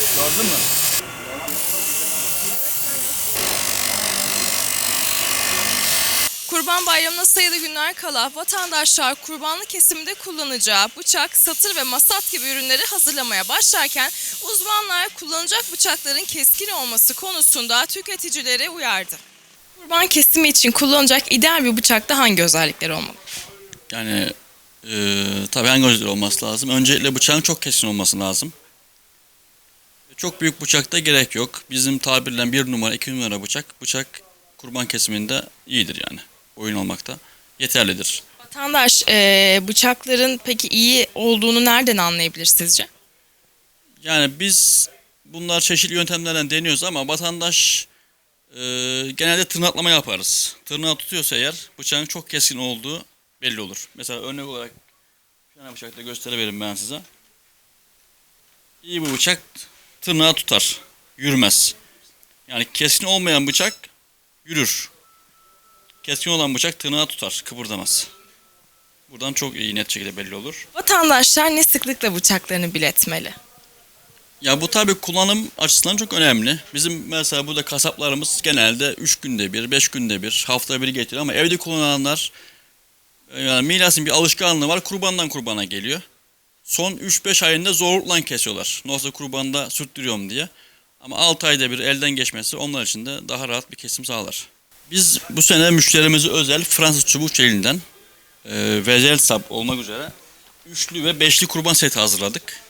Gördün mü? Kurban Bayramı'na sayılı günler kala vatandaşlar kurbanlık kesiminde kullanacağı bıçak, satır ve masat gibi ürünleri hazırlamaya başlarken uzmanlar kullanacak bıçakların keskin olması konusunda tüketicileri uyardı. Kurban kesimi için kullanacak ideal bir bıçakta hangi özellikler olmalı? Yani e, tabii hangi özellikler olması lazım? Öncelikle bıçağın çok keskin olması lazım. Çok büyük bıçakta gerek yok. Bizim tabirle bir numara, iki numara bıçak, bıçak kurban kesiminde iyidir yani. Oyun olmakta yeterlidir. Vatandaş eee, bıçakların peki iyi olduğunu nereden anlayabilir sizce? Yani biz bunlar çeşitli yöntemlerden deniyoruz ama vatandaş e, genelde tırnaklama yaparız. Tırnağı tutuyorsa eğer bıçağın çok keskin olduğu belli olur. Mesela örnek olarak bir tane bıçakla gösterebilirim ben size. İyi bir bıçak tırnağı tutar, yürümez. Yani keskin olmayan bıçak yürür. Keskin olan bıçak tırnağı tutar, kıpırdamaz. Buradan çok iyi net şekilde belli olur. Vatandaşlar ne sıklıkla bıçaklarını biletmeli? Ya bu tabii kullanım açısından çok önemli. Bizim mesela burada kasaplarımız genelde 3 günde bir, 5 günde bir, hafta bir getiriyor ama evde kullananlar yani mirasın bir alışkanlığı var kurbandan kurbana geliyor. Son 3-5 ayında zorlukla kesiyorlar. Nasıl kurbanda sürttürüyorum diye. Ama 6 ayda bir elden geçmesi onlar için de daha rahat bir kesim sağlar. Biz bu sene müşterimize özel Fransız çubuk çeliğinden e, vezel sap olmak üzere üçlü ve beşli kurban seti hazırladık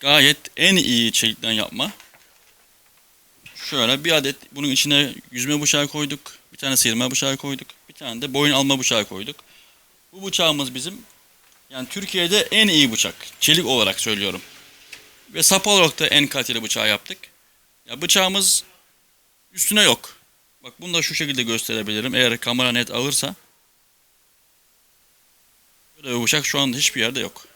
gayet en iyi çelikten yapma. Şöyle bir adet bunun içine yüzme bıçağı koyduk. Bir tane sıyırma bıçağı koyduk. Bir tane de boyun alma bıçağı koyduk. Bu bıçağımız bizim yani Türkiye'de en iyi bıçak. Çelik olarak söylüyorum. Ve sap olarak da en kaliteli bıçağı yaptık. Ya bıçağımız üstüne yok. Bak bunu da şu şekilde gösterebilirim. Eğer kamera net alırsa. Böyle bir bıçak şu anda hiçbir yerde yok.